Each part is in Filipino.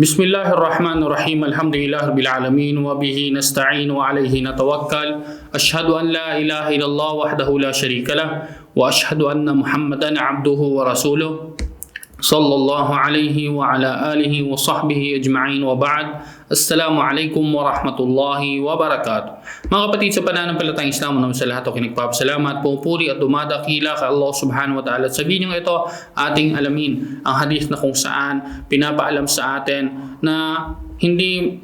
بسم الله الرحمن الرحيم الحمد لله رب العالمين وبه نستعين وعليه نتوكل أشهد أن لا إله إلا الله وحده لا شريك له وأشهد أن محمدا عبده ورسوله صلى الله عليه وعلى آله وصحبه أجمعين وبعد السلام عليكم ورحمة الله وبركاته Mga kapatid sa pananampalatayang Islam, naman sa lahat ako nagpapasalamat, pupuri at dumadakila kay Allah subhanahu wa ta'ala. At sa video ito, ating alamin ang hadith na kung saan pinapaalam sa atin na hindi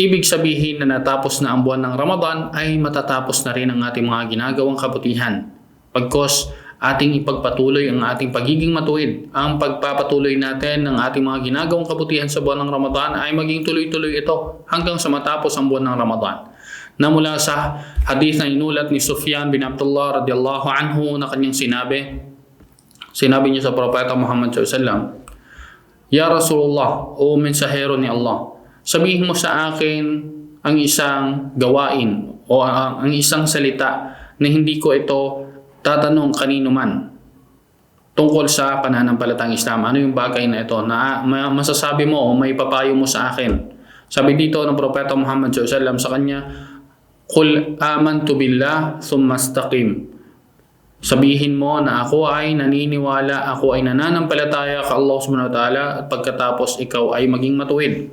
ibig sabihin na natapos na ang buwan ng Ramadan ay matatapos na rin ang ating mga ginagawang kabutihan. Pagkos ating ipagpatuloy ang ating pagiging matuwid. Ang pagpapatuloy natin ng ating mga ginagawang kabutihan sa buwan ng Ramadan ay maging tuloy-tuloy ito hanggang sa matapos ang buwan ng Ramadan. Na mula sa hadith na inulat ni Sufyan bin Abdullah radiyallahu anhu na kanyang sinabi, sinabi niya sa Propeta Muhammad SAW, Ya Rasulullah, o mensahero ni Allah, sabihin mo sa akin ang isang gawain o ang, ang isang salita na hindi ko ito tatanong kanino man tungkol sa pananampalatang Islam. Ano yung bagay na ito na ma- masasabi mo o may papayo mo sa akin? Sabi dito ng Propeta Muhammad SAW sa kanya, Qul amantu billah thumma istaqim. Sabihin mo na ako ay naniniwala, ako ay nananampalataya ka Allah subhanahu wa ta'ala at pagkatapos ikaw ay maging matuwid.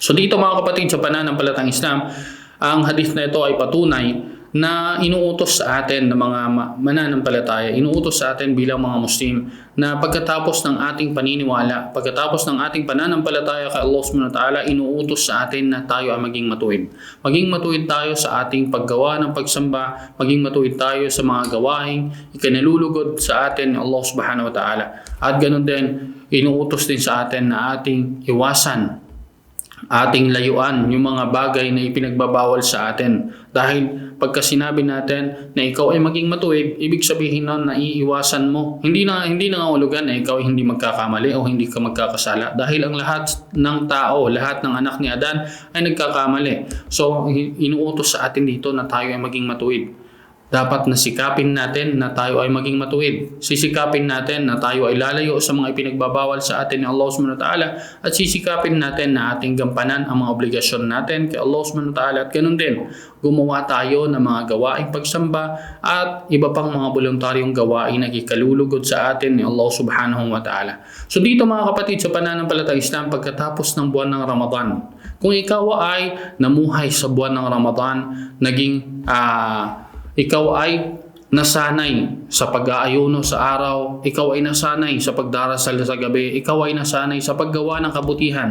So dito mga kapatid sa pananampalatang Islam, ang hadith na ito ay patunay na inuutos sa atin ng mga ma- mananampalataya, inuutos sa atin bilang mga Muslim na pagkatapos ng ating paniniwala, pagkatapos ng ating pananampalataya kay Allah subhanahu wa ta'ala, inuutos sa atin na tayo ay maging matuwid. Maging matuwid tayo sa ating paggawa ng pagsamba, maging matuwid tayo sa mga gawaing ikinalulugod sa atin ni Allah subhanahu wa ta'ala. At ganun din, inuutos din sa atin na ating iwasan ating layuan yung mga bagay na ipinagbabawal sa atin. Dahil pagka sinabi natin na ikaw ay maging matuwid, ibig sabihin na iiwasan mo. Hindi na hindi na ngahulugan na ikaw ay hindi magkakamali o hindi ka magkakasala. Dahil ang lahat ng tao, lahat ng anak ni Adan ay nagkakamali. So inuutos sa atin dito na tayo ay maging matuwid dapat nasikapin natin na tayo ay maging matuwid. Sisikapin natin na tayo ay lalayo sa mga ipinagbabawal sa atin ni Allah subhanahu wa ta'ala at sisikapin natin na ating gampanan ang mga obligasyon natin kay Allah subhanahu wa ta'ala at ganun din, gumawa tayo ng mga gawaing pagsamba at iba pang mga voluntaryong gawain na ikalulugod sa atin ni Allah subhanahu wa ta'ala. So dito mga kapatid sa pananampalatang Islam pagkatapos ng buwan ng Ramadan, kung ikaw ay namuhay sa buwan ng Ramadan, naging ah, ikaw ay nasanay sa pag-aayuno sa araw, ikaw ay nasanay sa pagdarasal sa gabi, ikaw ay nasanay sa paggawa ng kabutihan.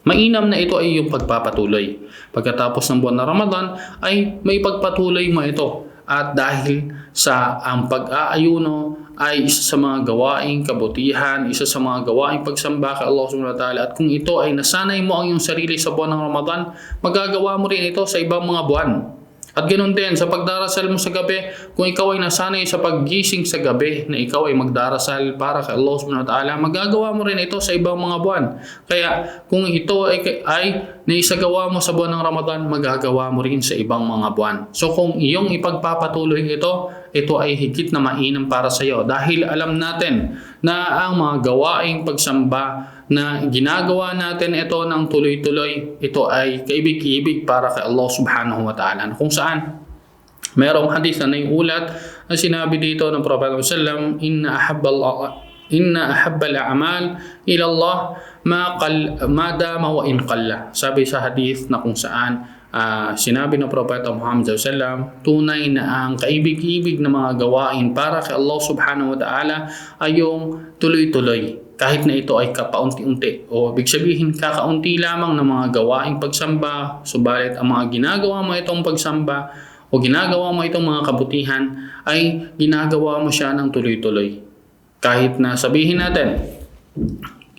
Mainam na ito ay yung pagpapatuloy. Pagkatapos ng buwan ng Ramadan ay may pagpatuloy mo ito. At dahil sa ang pag-aayuno ay isa sa mga gawaing kabutihan, isa sa mga gawaing pagsamba kay Allah subhanahu wa ta'ala. At kung ito ay nasanay mo ang iyong sarili sa buwan ng Ramadan, magagawa mo rin ito sa ibang mga buwan. At ganoon din, sa pagdarasal mo sa gabi, kung ikaw ay nasanay sa paggising sa gabi na ikaw ay magdarasal para kay Allah subhanahu wa ta'ala, magagawa mo rin ito sa ibang mga buwan. Kaya kung ito ay, ay naisagawa mo sa buwan ng Ramadan, magagawa mo rin sa ibang mga buwan. So kung iyong ipagpapatuloy ito, ito ay higit na mainam para sa iyo dahil alam natin na ang mga gawaing pagsamba na ginagawa natin ito ng tuloy-tuloy, ito ay kaibig-ibig para kay Allah subhanahu wa ta'ala. Kung saan, merong hadith na naiulat na sinabi dito ng Prophet Sallam, Inna ahabba Allah, Inna ahabba al-a'mal ila Allah ma, qal, ma dama wa in qalla. Sabi sa hadith na kung saan ah, sinabi ng Propeta Muhammad SAW, tunay na ang kaibig-ibig na mga gawain para kay Allah subhanahu wa ta'ala ay yung tuloy-tuloy. Kahit na ito ay kapaunti-unti. O ibig sabihin kakaunti lamang ng mga gawaing pagsamba subalit ang mga ginagawa mo itong pagsamba o ginagawa mo itong mga kabutihan ay ginagawa mo siya ng tuloy-tuloy. Kahit na sabihin natin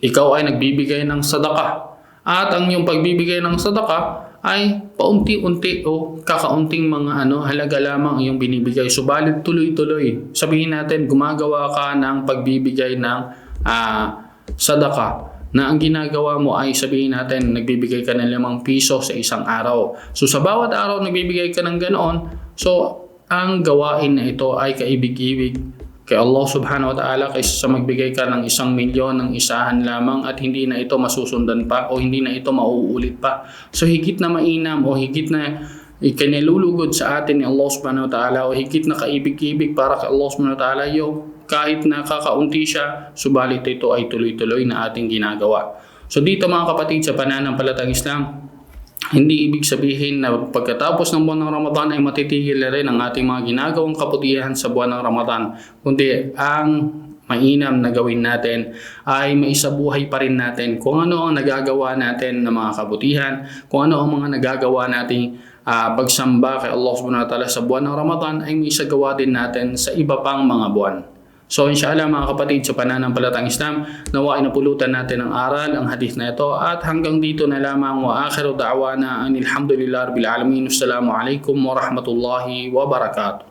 ikaw ay nagbibigay ng sadaka at ang iyong pagbibigay ng sadaka ay paunti-unti o kakaunting mga ano halaga lamang ang iyong binibigay. Subalit tuloy-tuloy. Sabihin natin gumagawa ka ng pagbibigay ng ah, sadaka na ang ginagawa mo ay sabihin natin nagbibigay ka ng limang piso sa isang araw. So sa bawat araw nagbibigay ka ng ganoon, so ang gawain na ito ay kaibig-ibig kay Allah subhanahu wa ta'ala kaysa sa magbigay ka ng isang milyon ng isahan lamang at hindi na ito masusundan pa o hindi na ito mauulit pa. So higit na mainam o higit na ikinilulugod sa atin ni Allah subhanahu wa ta'ala o higit na kaibig-ibig para kay Allah subhanahu wa ta'ala yung kahit na kakaunti siya, subalit ito ay tuloy-tuloy na ating ginagawa. So dito mga kapatid sa pananampalatang Islam, hindi ibig sabihin na pagkatapos ng buwan ng Ramadan ay matitigil na rin ang ating mga ginagawang kabutihan sa buwan ng Ramadan. Kundi ang mainam na gawin natin ay maisabuhay pa rin natin kung ano ang nagagawa natin ng mga kabutihan, kung ano ang mga nagagawa nating ah, pagsamba kay Allah subhanahu wa ta'ala sa buwan ng Ramadan ay maisagawa din natin sa iba pang mga buwan. So inshallah mga kapatid sa pananampalatang Islam, nawa ay napulutan natin ang aral, ang hadith na ito at hanggang dito na lamang wa akhiru da'wana anil hamdulillah rabbil alamin. Assalamu alaikum wa rahmatullahi wa barakatuh.